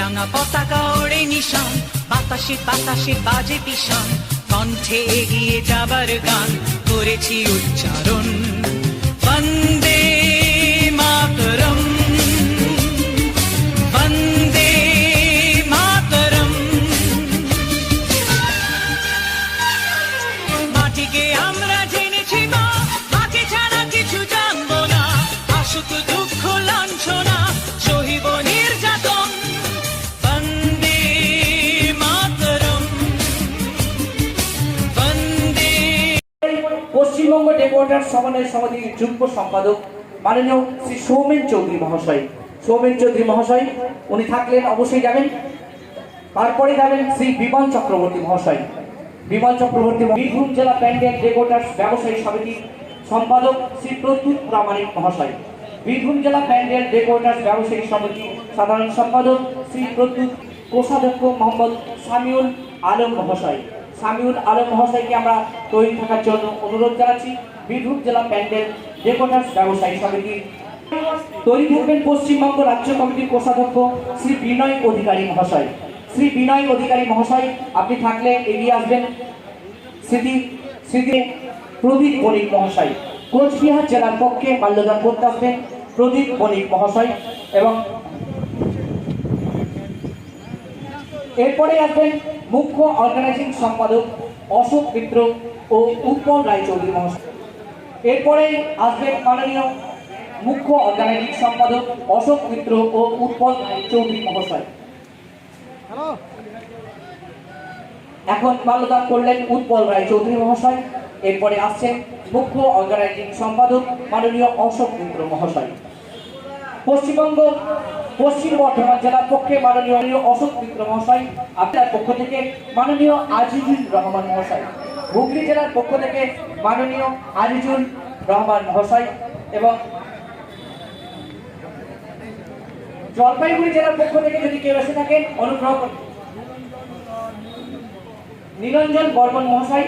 রাঙা পতাকা ওড়ে নিশান। বাতাসে বাতাসে বাজে পিসান কণ্ঠে এগিয়ে যাবার গান করেছি উচ্চারণ। বন্দে ডেকোরেটার সমন্বয় সমিতির যুগ্ম সম্পাদক মাননীয় শ্রী সৌমেন চৌধুরী মহাশয়। সৌমেন চৌধুরী মহাশয়, উনি থাকলেন, অবশ্যই যাবেন। তারপরে যাবেন শ্রী বিমান চক্রবর্তী মহাশয়। বিমান চক্রবর্তী বীরভূম জেলা প্যান্ডেল ডেকোরেটার্স ব্যবসায়ী সমিতির সম্পাদক শ্রী প্রদ্যুৎ প্রামাণিক মহাশয়। বীরভূম জেলা প্যান্ডেল ডেকোরেটার্স ব্যবসায়ী সমিতি সাধারণ সম্পাদক শ্রী প্রদ্যুৎ কোষাধ্যক্ষ মোহাম্মদ সামিউল আলম মহাশয়। সামিউল আলম মহাশয়কে আমরা তৈরি থাকার জন্য অনুরোধ জানাচ্ছি। বীরভূম জেলা প্যান্ডেল ডেকোরেটার্স ব্যবসায়ী সমিতির তৈরি থাকবেন পশ্চিমবঙ্গ রাজ্য কমিটির কোষাধ্যক্ষ শ্রী বিনয় অধিকারী মহাশয়। শ্রী বিনয় অধিকারী মহাশয়, আপনি থাকলে এগিয়ে আসবেন। স্মৃতি স্মৃতি প্রদীপ বণিক মহাশয়। কোচবিহার জেলার পক্ষে মাল্যদান করতে আসবেন প্রদীপ বণিক মহাশয় এবং এরপরে আসবেন মুখ্য অর্গানাইজিং সম্পাদক অশোক মিত্র ও উৎপল রায়চৌধুরী মহাশয়। এরপরে আসবেন মাননীয় মুখ্য অর্গানাইজিং সম্পাদক অশোক মিত্র ও উৎপল চৌধুরী মহাশয়। এখন মাল্যদান করলেন উৎপল রায় চৌধুরী মহাশয়। এরপরে আসছেন মুখ্য অর্গানাইজিং সম্পাদক মাননীয় অশোক মিত্র মহাশয়। পশ্চিমবঙ্গ পশ্চিম বর্ধমান জেলার পক্ষে মাননীয় অশোক মিত্র মহাশয়, আপনার পক্ষ থেকে মাননীয় আজিজুল রহমান মহাশয়, হুগলি জেলার পক্ষ থেকে মাননীয় আজিজুল রহমান মহাশয় এবং জলপাইগুড়ি জেলার পক্ষ থেকে যদি কেউ এসে থাকেন, অনুগ্রহ করুন নিরঞ্জন বর্মন মহাশয়,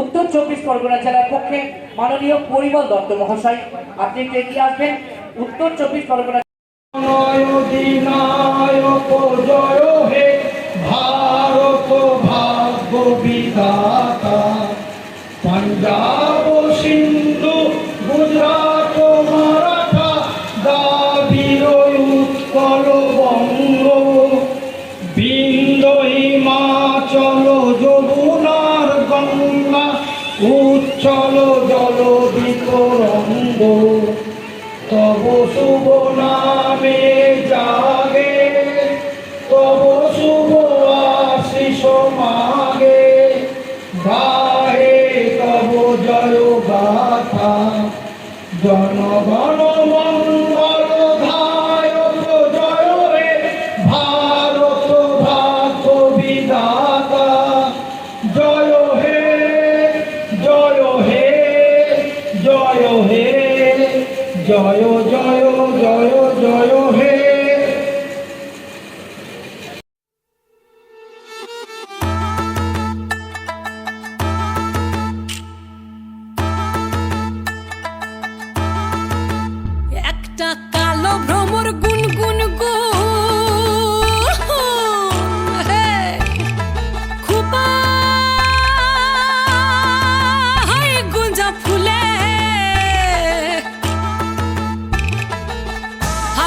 উত্তর চব্বিশ পরগনা জেলার পক্ষে মাননীয় পরিমল দত্ত মহাশয়, আপনি একটু এগিয়ে আসবেন? উত্তর চব্বিশ পরগনা ভারত ভাগ্য বিধাতা, পাঞ্জাব তব শুভ নামে জয় জয়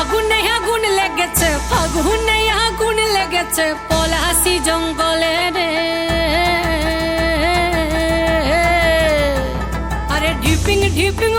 ফাগুনে আগুন লেগেছে ফাগুনে আগুন লেগেছে পলাশি জঙ্গলে রে। আরে ঢিপিং ঢিপিং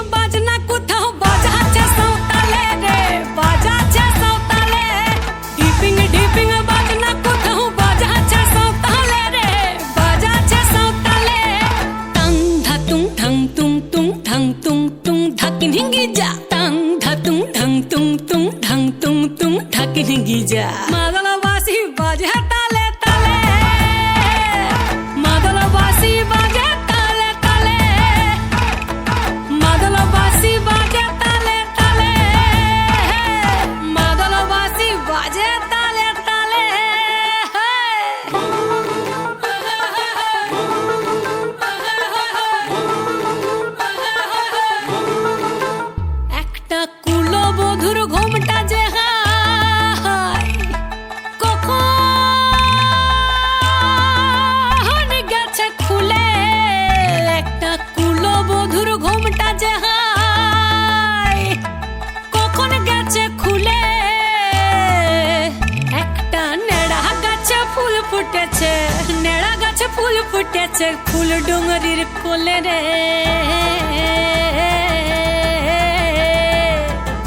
ফুটেছে ফুল ডুঙরির কোলে রে।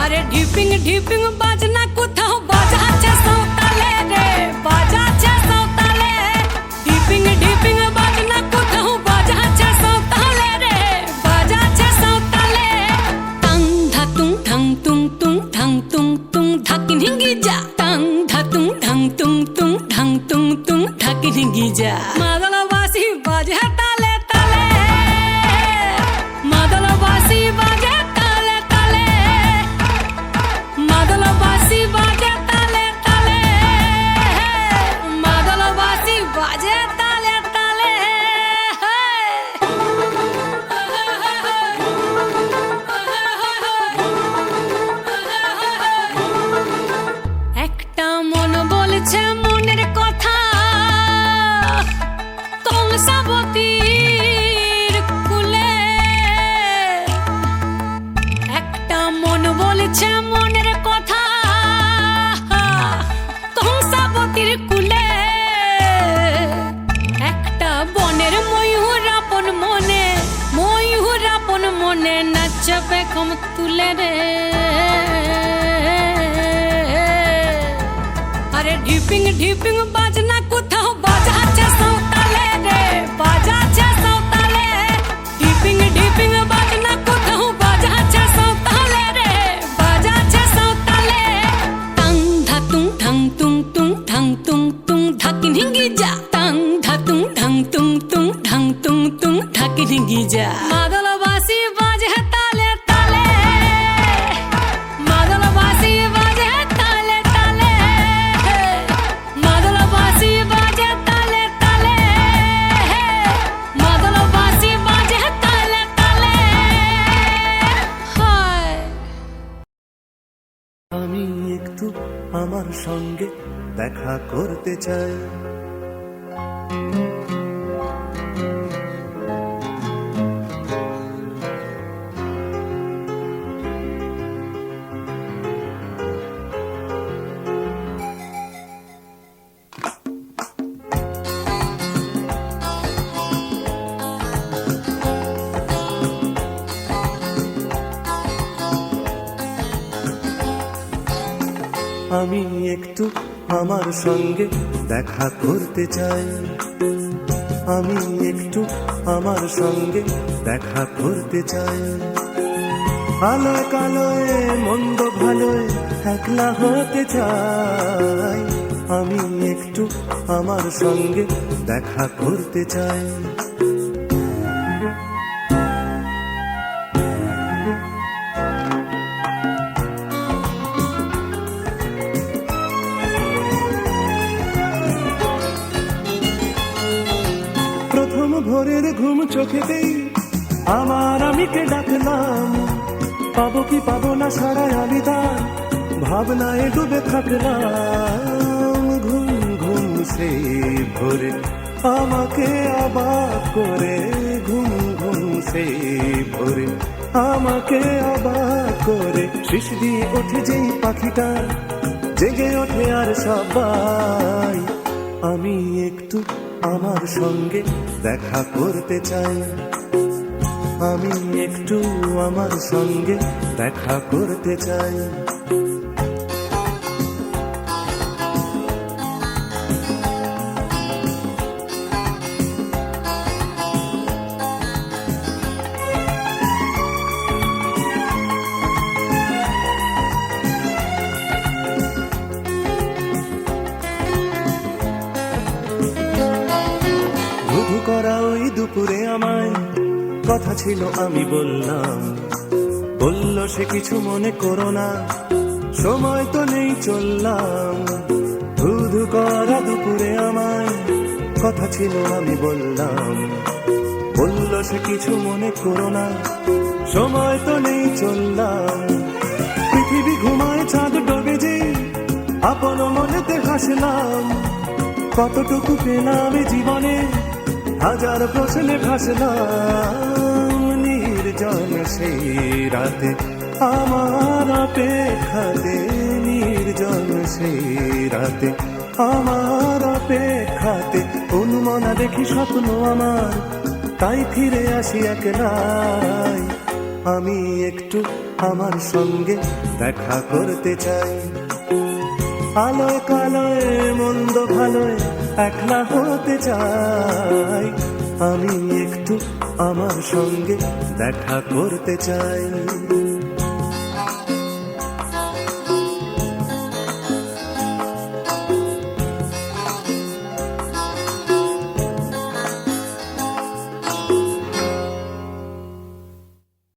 আরে ঢিপিং ঢিপিং বাজনা কোথাও বাজাচ্ছে সৌতালে রে, বাজাচ্ছে সৌতালে ঢিপিং ঢিপিং বাজনা কোথাও বাজাচ্ছে সৌতালে রে, বাজাচ্ছে সৌতালে টাং ধাতুং ঠাং তুং তুং ঠাং তুং মনের কথা। একটা বনের ময়ূর আপন মনে, ময়ূর আপন মনে কম তুলে রে। আরে ঢিপিং ঢিপিং বাজনা তুং তুং ঠাং তুং তুং ধাকিন হিঙ্গি যা মাদলবাসী বাজে তালে তালে মাদলবাসী বাজে তালে তালে মাদলবাসী বাজে তালে তালে মাদলবাসী বাজে তালে তালে হায়। আমি একটু আমার সঙ্গে দেখা করতে চাই। আমি একটু আমার সঙ্গে দেখা করতে চাই। আমি একটু আমার সঙ্গে দেখা করতে চাই। আলোয় কালোয়, মন্দ ভালোয় একলা হতে চাই। আমি একটু আমার সঙ্গে দেখা করতে চাই। ভোরের ঘুম চোখেতেই আমার আমিকে ডাকলাম। পাবো কি পাবো না সারা তার ভাবনায় ডুবে থাকলাম। ঘুম ঘুম সে ভোরে আমাকে অবাক করে। ঘুম ঘুম সে ভোরে আমাকে অবাক করে। শিশ দিয়ে ওঠে যেই পাখিটা, জেগে ওঠে আর সবাই। আমি একটু আমার সঙ্গে দেখা করতে চাই। আমি একটু আমার সঙ্গে দেখা করতে চাই। দুপুরে আমায় কথা ছিল, আমি বললাম, বলল সে কিছু মনে করো না, সময় তো নেই, চললাম। ধুধু করা দুপুরে আমায় কথা ছিল, আমি বললাম, বলল সে কিছু মনে করো না, সময় তো নেই, চললাম। পৃথিবী ঘুমায়, চাঁদ ডোবে যে আপন মনেতে হাসলাম। কতটুকু পেলাম জীবনে হাজার প্রশ্নে ভাসলাম, নির্জন সেই রাতে। আমার অপেক্ষাতে নির্জন সেই রাতে। আমার অপেক্ষাতে অনুমনা দেখি স্বপ্ন আমার, তাই ফিরে আসি একলাই আমি একটু আমার সঙ্গে দেখা করতে চাই। আলোয় কালোয়, মন্দ ভালোয় একলা হতে চাই। আমি একটু আমার সঙ্গে দেখা করতে চাই।